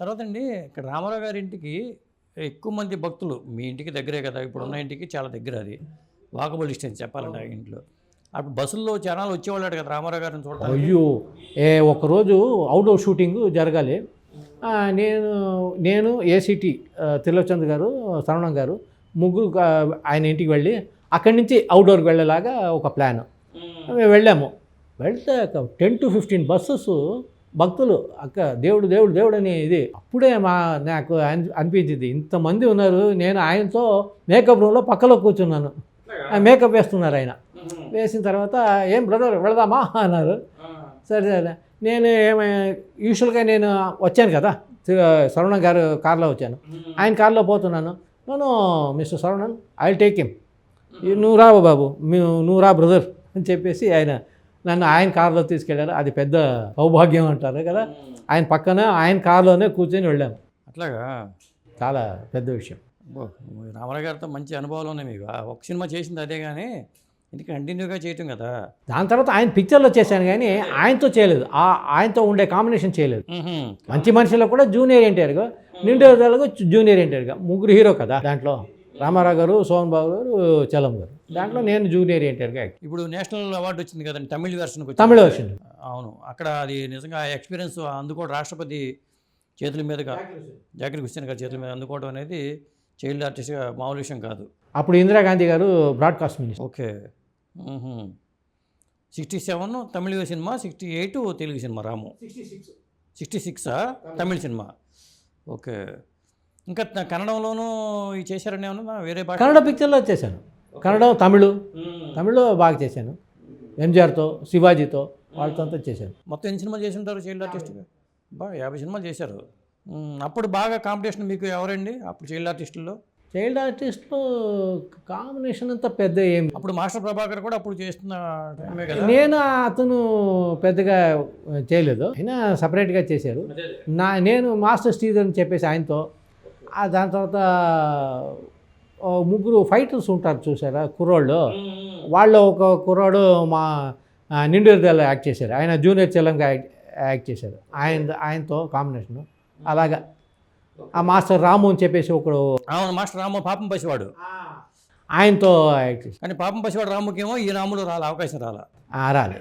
తర్వాత అండి ఇక్కడ రామారావు గారి ఇంటికి ఎక్కువ మంది భక్తులు మీ ఇంటికి దగ్గరే కదా ఇప్పుడు ఉన్న ఇంటికి చాలా దగ్గర అది. వాకబుల్ డిస్టెన్స్ చెప్పాలంటే ఆ ఇంట్లో. అప్పుడు బస్సుల్లో జనాలు వచ్చేవాళ్ళు కదా రామారావు గారిని చూడటానికి. అయ్యో ఏ ఒకరోజు అవుట్డోర్ షూటింగ్ జరగాలి. ఆ, నేను నేను ఏసీటీ త్రిలోచంద్ గారు శరవణం గారు ముగ్గురు ఆయన ఇంటికి వెళ్ళి అక్కడి నుంచి అవుట్డోర్కి వెళ్ళేలాగా ఒక ప్లాన్ మేము. వెళ్ళాము. వెళ్తే టెన్ టు ఫిఫ్టీన్ బస్సెస్ భక్తులు అక్క దేవుడు దేవుడు దేవుడు అని ఇది. అప్పుడే మా నాకు అన్- అనిపించింది. ఇంతమంది ఉన్నారు నేను ఆయనతో మేకప్ రూమ్లో పక్కలో కూర్చున్నాను. ఆ మేకప్ వేస్తున్నారు ఆయన. వేసిన తర్వాత ఏం బ్రదర్ వెళదామా? అన్నారు. సరే సరే. నేను ఏమై యూజువల్గా నేను వచ్చాను కదా. శరవణన్ గారు కార్లో వచ్చాను. ఆయన కార్లో పోతున్నాను. నేను mister Saravanan I take him. నువ్వు రా బాబు నువ్వు రా బ్రదర్ అని చెప్పేసి ఆయన నన్ను ఆయన కార్లో తీసుకెళ్ళారు. అది పెద్ద సౌభాగ్యం అంటారు కదా. ఆయన పక్కన ఆయన కార్లోనే కూర్చొని వెళ్ళాము అట్లాగా? చాలా పెద్ద విషయం. రామారావు గారితో మంచి అనుభవాలు ఉన్నాయి మీకు. ఒక సినిమా చేసింది అదే కానీ ఇది కంటిన్యూగా చేయటం కదా. దాని తర్వాత ఆయన పిక్చర్లో చేశాను కానీ ఆయనతో చేయలేదు. ఆ ఆయనతో ఉండే కాంబినేషన్ చేయలేదు. మంచి మనిషిలో కూడా జూనియర్ ఎన్టీఆర్గా నిండు జూనియర్ ఎన్టీఆర్గా ముగ్గురు హీరో కదా దాంట్లో. రామారావు గారు సోహన్ బాబు గారు చలం గారు. దాంట్లో నేను జూనియర్ ఎన్టీఆర్గా యాక్ట్ ఇప్పుడు నేషనల్ అవార్డు వచ్చింది కదండి తమిళ వెర్షన్కి తమిళ వర్షన్ అవును అక్కడ అది నిజంగా ఎక్స్పీరియన్స్ అందుకోవడం రాష్ట్రపతి చేతుల మీదుగా జాకిర్ హుస్సేన్ గారి చేతుల మీద అందుకోవడం అనేది చైల్డ్ ఆర్టిస్ట్గా మామూలు విషయం కాదు. అప్పుడు Indira Gandhi garu broadcast minister okay. Sixty seven Tamil cinema sixty eight Telugu cinema Ramu. Sixty సిక్సా Tamil. Cinema. Okay. ఇంకా కన్నడంలోనూ చేశారని ఏమన్నా? వేరే భాష కన్నడ పిక్చర్లో చేశాను. కన్నడం తమిళ్. తమిళ్ళో బాగా చేశాను. ఎంజిఆర్తో శివాజీతో వాళ్ళతో అంతా చేశాను. మొత్తం ఎన్ని సినిమాలు చేసి ఉంటారు చైల్డ్ ఆర్టిస్ట్గా బా యాభై సినిమాలు చేశారు. అప్పుడు బాగా కాంపిటీషన్ మీకు ఎవరండి? అప్పుడు చైల్డ్ ఆర్టిస్టుల్లో చైల్డ్ ఆర్టిస్ట్లో కాంబినేషన్ అంతా పెద్ద ఏమి అప్పుడు మాస్టర్ ప్రభాకర్ కూడా అప్పుడు చేస్తున్న టైమే కదా? నేను అతను పెద్దగా చేయలేదు. అయినా సపరేట్గా చేశారు. నా నేను మాస్టర్ స్టీజ్ అని చెప్పేసి ఆయనతో దాని తర్వాత ముగ్గురు ఫైటర్స్ ఉంటారు చూసారా కుర్రోళ్ళు. వాళ్ళు ఒక కుర్రాడు మా ఆ, నిండు హృదయాల్లో యాక్ట్ చేశారు. ఆయన జూనియర్ చెల్లంగా యాక్ట్ చేశారు. ఆయన ఆయనతో కాంబినేషన్. అలాగా. ఆ మాస్టర్ రాము అని చెప్పేసి ఒకడు అవును మాస్టర్ రాము పాపం పసివాడు. ఆయనతో యాక్ట్ చేశారు. కానీ పాపం పసివాడు రాముకేమో ఈ రాములు రాలే అవకాశం రాలా. రాలే.